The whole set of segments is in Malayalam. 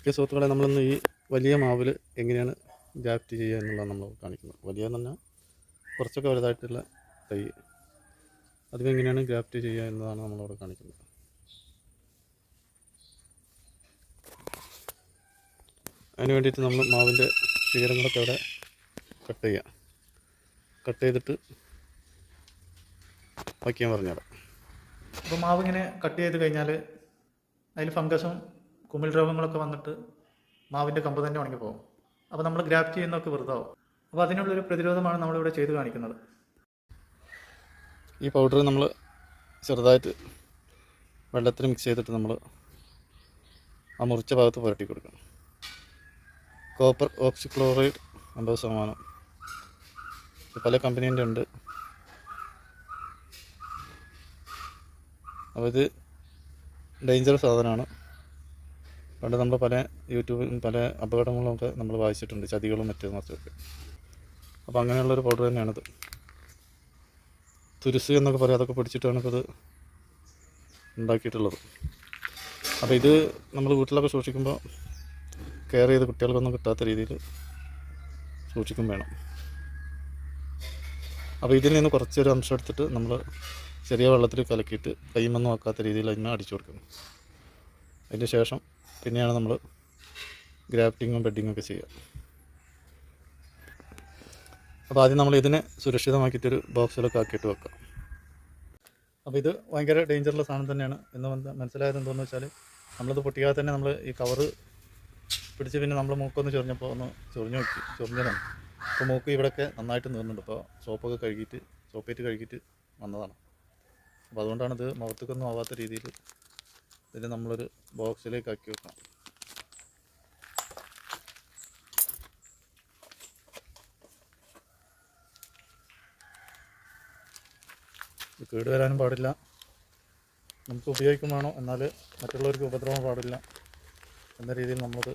ഓക്കെ സുഹൃത്തുക്കളെ നമ്മളിന്ന് ഈ വലിയ മാവിൽ എങ്ങനെയാണ് ഗ്രാഫ്റ്റ് ചെയ്യുക എന്നുള്ളതാണ് നമ്മൾ കാണിക്കുന്നത്. വലിയ എന്ന് പറഞ്ഞാൽ കുറച്ചൊക്കെ വലുതായിട്ടുള്ള തൈ. അതിലെങ്ങനെയാണ് ഗ്രാഫ്റ്റ് ചെയ്യുക എന്നതാണ് നമ്മളവിടെ കാണിക്കുന്നത്. അതിന് വേണ്ടിയിട്ട് നമ്മൾ മാവിന്റെ ശിഖരങ്ങളൊക്കെ അവിടെ കട്ട് ചെയ്യുക. കട്ട് ചെയ്തിട്ട് വയ്ക്കാൻ പറഞ്ഞുതരാം. അപ്പോൾ മാവ് ഇങ്ങനെ കട്ട് ചെയ്ത് കഴിഞ്ഞാൽ അതിൽ ഫംഗസും കുമിൾ രോഗങ്ങളൊക്കെ വന്നിട്ട് മാവിന്റെ കമ്പ് തന്നെ ഉണങ്ങി പോകും. അപ്പോൾ നമ്മൾ ഗ്രാഫ്റ്റ് ചെയ്യുന്നതൊക്കെ വെറുതാവും അപ്പോൾ അതിനുള്ളൊരു പ്രതിരോധമാണ് നമ്മളിവിടെ ചെയ്ത് കാണിക്കുന്നത്. ഈ പൗഡർ നമ്മൾ ചെറുതായിട്ട് വെള്ളത്തിൽ മിക്സ് ചെയ്തിട്ട് നമ്മൾ ആ മുറിച്ച ഭാഗത്ത് പുരട്ടി കൊടുക്കണം. കോപ്പർ ഓക്സിക്ലോറൈഡ് അമ്പത് ശതമാനം. പല കമ്പനീന്റെ ഉണ്ട്. അപ്പോൾ ഇത് ഡേഞ്ചർ സാധനമാണ്. പണ്ട് നമ്മൾ പല യൂട്യൂബിൽ പല അപകടങ്ങളൊക്കെ നമ്മൾ വായിച്ചിട്ടുണ്ട് ചതികളും മറ്റേ മറിച്ചൊക്കെ അപ്പോൾ അങ്ങനെയുള്ളൊരു പൗഡർ തന്നെയാണിത്. തുരുസ് എന്നൊക്കെ പറയും അതൊക്കെ പിടിച്ചിട്ടാണ് ഇത് ഉണ്ടാക്കിയിട്ടുള്ളത്. അപ്പോൾ ഇത് നമ്മൾ വീട്ടിലൊക്കെ സൂക്ഷിക്കുമ്പോൾ കെയർ ചെയ്ത് കുട്ടികൾക്കൊന്നും കിട്ടാത്ത രീതിയിൽ സൂക്ഷിക്കും വേണം. അപ്പോൾ ഇതിൽ നിന്ന് കുറച്ചൊരു അംശം എടുത്തിട്ട് നമ്മൾ ചെറിയ വെള്ളത്തിൽ കലക്കിയിട്ട് കൈമൊന്നും വെക്കാത്ത രീതിയിൽ അതിനെ അടിച്ചു കൊടുക്കണം. അതിന് ശേഷം പിന്നെയാണ് നമ്മൾ ഗ്രാഫ്റ്റിങ്ങും ബെഡിങ്ങും ഒക്കെ ചെയ്യുക. അപ്പോൾ ആദ്യം നമ്മൾ ഇതിനെ സുരക്ഷിതമാക്കിയിട്ടൊരു ബോക്സിലൊക്കെ ആക്കിയിട്ട് വെക്കാം. അപ്പോൾ ഇത് ഭയങ്കര ഡേഞ്ചറുള്ള സാധനം തന്നെയാണ്. എന്ന് മനസ്സി- മനസ്സിലായത് എന്തോന്ന് വെച്ചാൽ നമ്മളിത് പൊട്ടിക്കാതെ തന്നെ നമ്മൾ ഈ കവറ് പിടിച്ച് പിന്നെ നമ്മൾ മൂക്കൊന്ന് ചൊറിഞ്ഞപ്പോൾ ഒന്ന് ചൊറിഞ്ഞ് നോക്കി ചൊറിഞ്ഞതാണ്. അപ്പോൾ മൂക്ക് ഇവിടെയൊക്കെ നന്നായിട്ട് നീറുന്നുണ്ട്. ഇപ്പോൾ സോപ്പൊക്കെ കഴുകിയിട്ട് സോപ്പേറ്റ് കഴുകിയിട്ട് വന്നതാണ്. അപ്പോൾ അതുകൊണ്ടാണ് ഇത് മുഖത്തേക്കൊന്നും ആവാത്ത രീതിയിൽ ഇതിൽ നമ്മളൊരു ബോക്സിലേക്ക് ആക്കി വെക്കണം കേട് കേടുവരാനും പാടില്ല. നമുക്ക് ഉപയോഗിക്കും വേണം? എന്നാൽ മറ്റുള്ളവർക്ക് ഉപദ്രവം പാടില്ല എന്ന രീതിയിൽ നമ്മളത്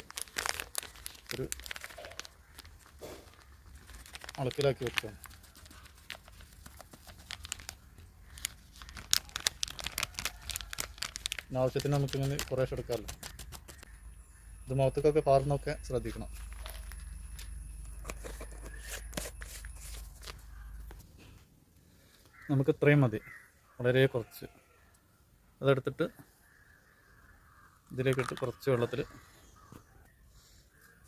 ഒരു അളക്കിലാക്കി വെക്കണം പിന്നെ ആവശ്യത്തിന് നമുക്കിങ്ങനെ കുറേശ്ശെ എടുക്കാമല്ലോ. ഇത് മുഖത്തേക്കൊക്കെ പാർന്നൊക്കെ ശ്രദ്ധിക്കണം. നമുക്ക് ഇത്രയും മതി. വളരെ കുറച്ച്. അതെടുത്തിട്ട് ഇതിലേക്കിട്ട് കുറച്ച് വെള്ളത്തിൽ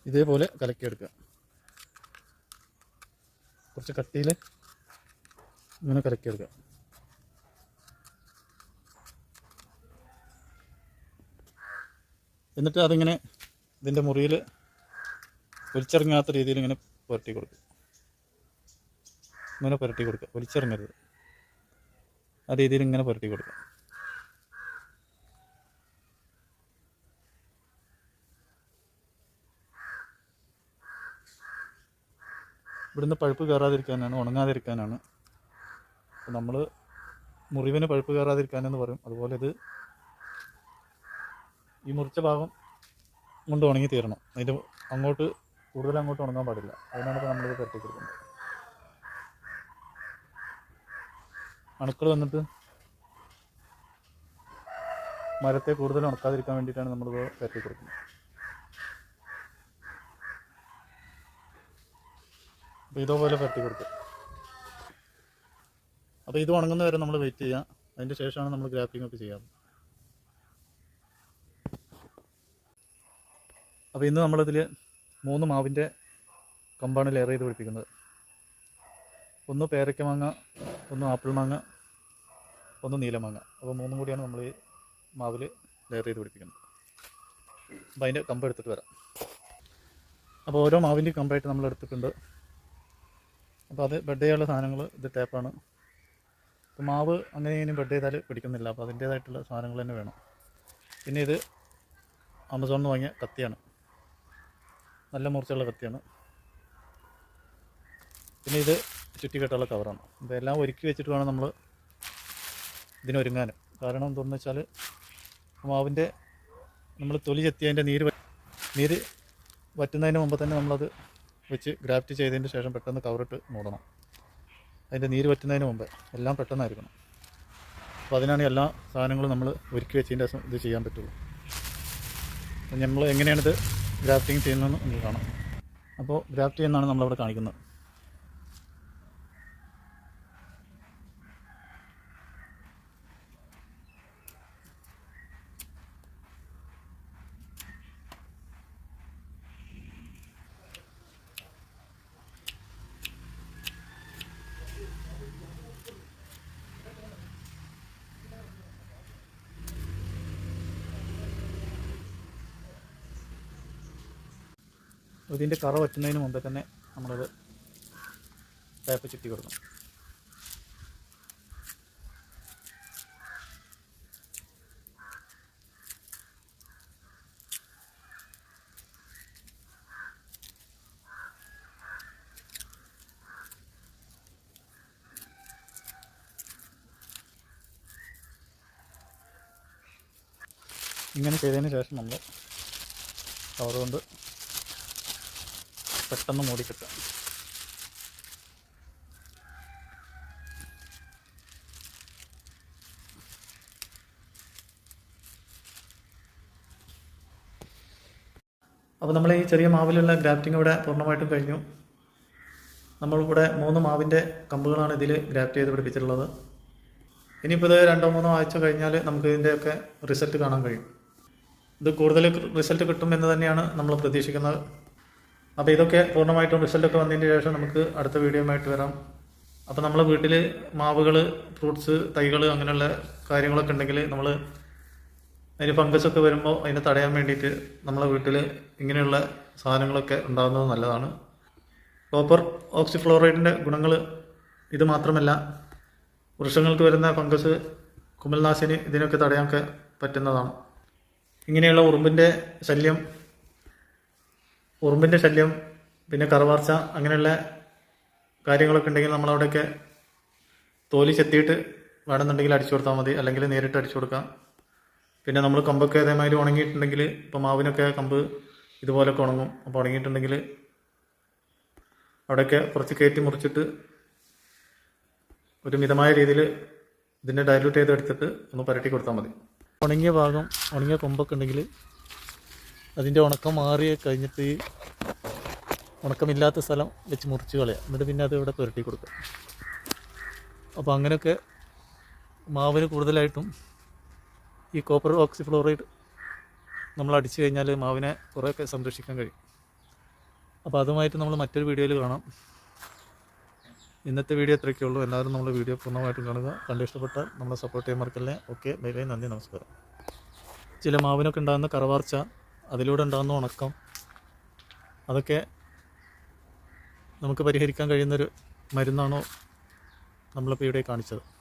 ഇതേപോലെ കലക്കിയെടുക്കുക. കുറച്ച് കട്ടിയിൽ ഇങ്ങനെ കലക്കിയെടുക്കുക. എന്നിട്ട് അതിങ്ങനെ ഇതിന്റെ മുറിയിൽ വലിച്ചിറങ്ങാത്ത രീതിയിൽ ഇങ്ങനെ പുരട്ടി കൊടുക്കുക ഇങ്ങനെ പുരട്ടി കൊടുക്കുക. വലിച്ചിറങ്ങരുത് ആ രീതിയിൽ ഇങ്ങനെ പുരട്ടി കൊടുക്കുക. ഇവിടുന്ന് പഴുപ്പ് കയറാതിരിക്കാനാണ് ഉണങ്ങാതിരിക്കാനാണ്. നമ്മൾ മുറിവിന് പഴുപ്പ് കയറാതിരിക്കാനെന്ന് പറയും. അതുപോലെ ഇത് ഈ മുറിച്ച ഭാഗം കൊണ്ട് ഉണങ്ങി തീരണം. അതിന്റെ അങ്ങോട്ട് കൂടുതൽ അങ്ങോട്ട് ഉണങ്ങാൻ പാടില്ല. അതിനാണ് ഇപ്പോൾ നമ്മളിത് പരത്തി കൊടുക്കുന്നത് അണുക്കൾ വന്നിട്ട് മരത്തെ കൂടുതൽ ഉണക്കാതിരിക്കാൻ വേണ്ടിയിട്ടാണ് നമ്മളിത് പരത്തി കൊടുക്കുന്നത് അപ്പോൾ ഇതേപോലെ പരത്തി കൊടുക്കുക അപ്പോൾ ഇത് ഉണങ്ങുന്ന വരെ നമ്മൾ വെയിറ്റ് ചെയ്യുക. അതിന്റെ ശേഷമാണ് നമ്മൾ ഗ്രാഫിംഗ് ഒക്കെ ചെയ്യാറ്. അപ്പോൾ ഇന്ന് നമ്മളിതിൽ മൂന്ന് മാവിന്റെ കമ്പാണ് ലെയർ ചെയ്ത് പിടിപ്പിക്കുന്നത്. ഒന്ന് പേരയ്ക്ക മാങ്ങ ഒന്ന് ആപ്പിൾ മാങ്ങ ഒന്ന് നീലമാങ്ങ അപ്പോൾ മൂന്നും കൂടിയാണ് നമ്മൾ ഈ മാവിൽ ലെയർ ചെയ്ത് പിടിപ്പിക്കുന്നത്. അപ്പോൾ അതിന്റെ കമ്പ് എടുത്തിട്ട് വരാം. അപ്പോൾ ഓരോ മാവിന്റെ കമ്പായിട്ട് നമ്മൾ എടുത്തിട്ടുണ്ട്. അപ്പോൾ അത് ബെഡ് ചെയ്യാനുള്ള സാധനങ്ങൾ ഇത് ടേപ്പാണ് അപ്പോൾ മാവ് അങ്ങനെ ഇങ്ങനെ ബെഡ് ചെയ്താൽ പിടിക്കുന്നില്ല. അപ്പോൾ അതിന്റേതായിട്ടുള്ള സാധനങ്ങൾ തന്നെ വേണം. പിന്നെ ഇത് ആമസോണിൽ നിന്ന് വാങ്ങിയ കത്തിയാണ്. നല്ല മൂർച്ചയുള്ള കത്തിയാണ്. പിന്നെ ഇത് ചുറ്റിക്കെട്ടുള്ള കവറാണ്. ഇതെല്ലാം ഒരുക്കി വെച്ചിട്ട് വേണം നമ്മൾ ഇതിനൊരുങ്ങാനും. കാരണം എന്തോന്ന് വെച്ചാൽ മാവിന്റെ നമ്മൾ തൊലി ചെത്തി അതിന്റെ നീര് നീര് വറ്റുന്നതിന് മുമ്പ് തന്നെ നമ്മളത് വെച്ച് ഗ്രാഫ്റ്റ് ചെയ്തതിന് ശേഷം പെട്ടെന്ന് കവറിട്ട് മൂടണം. അതിന്റെ നീര് വറ്റുന്നതിന് മുമ്പ് എല്ലാം പെട്ടെന്നായിരിക്കണം. അപ്പോൾ അതിനാണ് എല്ലാ സാധനങ്ങളും നമ്മൾ ഒരുക്കി വെച്ചതിന്റെ ഇത് ചെയ്യാൻ പറ്റുള്ളൂ. നമ്മൾ എങ്ങനെയാണിത് ഗ്രാഫ്റ്റിംഗ് ചെയ്യുന്നതെന്ന് നമുക്ക് കാണാം. അപ്പോൾ ഗ്രാഫ്റ്റ് ചെയ്യുന്നതാണ് നമ്മളവിടെ കാണിക്കുന്നത്. ഇതിന്റെ കറ വറ്റുന്നതിന് മുമ്പേ തന്നെ നമ്മളത് പേപ്പർ ചുറ്റി കൊടുക്കും ഇങ്ങനെ ചെയ്തതിന് ശേഷം നമ്മൾ കവർ കൊണ്ട് പെട്ടെന്ന് മൂടി കിട്ടും അപ്പോൾ നമ്മൾ ഈ ചെറിയ മാവിലുള്ള ഗ്രാഫ്റ്റിംഗ് ഇവിടെ പൂർണമായിട്ടും കഴിഞ്ഞു. നമ്മളിവിടെ മൂന്ന് മാവിന്റെ കമ്പുകളാണ് ഇതിൽ ഗ്രാഫ്റ്റ് ചെയ്ത് പിടിപ്പിച്ചിട്ടുള്ളത്. ഇനിയിപ്പോൾ ഇത് രണ്ടോ മൂന്നോ ആഴ്ച കഴിഞ്ഞാൽ നമുക്ക് ഇതിന്റെയൊക്കെ റിസൾട്ട് കാണാൻ കഴിയും. ഇത് കൂടുതൽ റിസൾട്ട് കിട്ടും എന്ന് തന്നെയാണ് നമ്മൾ പ്രതീക്ഷിക്കുന്നത്. അപ്പോൾ ഇതൊക്കെ പൂർണമായിട്ടും റിസൾട്ടൊക്കെ വന്നതിന് ശേഷം നമുക്ക് അടുത്ത വീഡിയോയുമായിട്ട് വരാം. അപ്പോൾ നമ്മൾ വീട്ടിൽ മാവുകൾ ഫ്രൂട്ട്സ് തൈകൾ അങ്ങനെയുള്ള കാര്യങ്ങളൊക്കെ ഉണ്ടെങ്കിൽ നമ്മൾ അതിന് ഫംഗസ് ഒക്കെ വരുമ്പോൾ അതിനെ തടയാൻ വേണ്ടിയിട്ട് നമ്മളെ വീട്ടിൽ ഇങ്ങനെയുള്ള സാധനങ്ങളൊക്കെ ഉണ്ടാകുന്നത് നല്ലതാണ്. കോപ്പർ ഓക്സിഫ്ലോറൈഡിന്റെ ഗുണങ്ങൾ ഇത് മാത്രമല്ല വൃക്ഷങ്ങൾക്ക് വരുന്ന ഫംഗസ് കുമൽനാശിന് ഇതിനൊക്കെ തടയാനൊക്കെ പറ്റുന്നതാണ്. ഇങ്ങനെയുള്ള ഉറുമ്പിന്റെ ശല്യം ഉറുമ്പിന്റെ ശല്യം പിന്നെ കറവാർച്ച അങ്ങനെയുള്ള കാര്യങ്ങളൊക്കെ ഉണ്ടെങ്കിൽ നമ്മളവിടെയൊക്കെ തോലി ചെത്തിയിട്ട് വേണമെന്നുണ്ടെങ്കിൽ അടിച്ചു കൊടുത്താൽ മതി. അല്ലെങ്കിൽ നേരിട്ട് അടിച്ചു കൊടുക്കാം. പിന്നെ നമ്മൾ കമ്പൊക്കെ അതേമാതിരി ഉണങ്ങിയിട്ടുണ്ടെങ്കിൽ ഇപ്പോൾ മാവിനൊക്കെ കമ്പ് ഇതുപോലൊക്കെ ഉണങ്ങും. അപ്പോൾ ഉണങ്ങിയിട്ടുണ്ടെങ്കിൽ അവിടെയൊക്കെ കുറച്ച് കയറ്റി മുറിച്ചിട്ട് ഒരു മിതമായ രീതിയിൽ ഇതിനെ ഡയലൂട്ട് ചെയ്തെടുത്തിട്ട് ഒന്ന് പുരട്ടി കൊടുത്താൽ മതി. ഉണങ്ങിയ ഭാഗം ഉണങ്ങിയ കൊമ്പൊക്കെ ഉണ്ടെങ്കിൽ അതിന്റെ ഉണക്കം മാറി കഴിഞ്ഞിട്ട് ഉണക്കമില്ലാത്ത സ്ഥലം വെച്ച് മുറിച്ച് കളയാം. എന്നിട്ട് പിന്നെ അത് ഇവിടെ പുരട്ടി കൊടുക്കുക അപ്പോൾ അങ്ങനെയൊക്കെ മാവിന് കൂടുതലായിട്ടും ഈ കോപ്പർ ഓക്സിഫ്ലോറൈഡ് നമ്മൾ അടിച്ചു കഴിഞ്ഞാൽ മാവിനെ കുറേയൊക്കെ സംരക്ഷിക്കാൻ കഴിയും. അപ്പോൾ അതുമായിട്ട് നമ്മൾ മറ്റൊരു വീഡിയോയിൽ കാണാം. ഇന്നത്തെ വീഡിയോ ഇത്രയൊക്കെ ഉള്ളൂ. എല്ലാവരും നമ്മുടെ വീഡിയോ പൂർണമായിട്ടും കാണുക. കണ്ട് ഇഷ്ടപ്പെട്ട നമ്മളെ സപ്പോർട്ട് ചെയ്യാൻ മറക്കല്ലേ. ഓക്കെ. Bye bye. നന്ദി. നമസ്കാരം. ചില മാവിനൊക്കെ ഉണ്ടാകുന്ന കറവാർച്ച അതിലൂടെ ഉണ്ടാകുന്ന ഉണക്കം. അതൊക്കെ നമുക്ക് പരിഹരിക്കാൻ കഴിയുന്നൊരു മരുന്നാണോ നമ്മളിപ്പോൾ ഇവിടെ കാണിച്ചത്.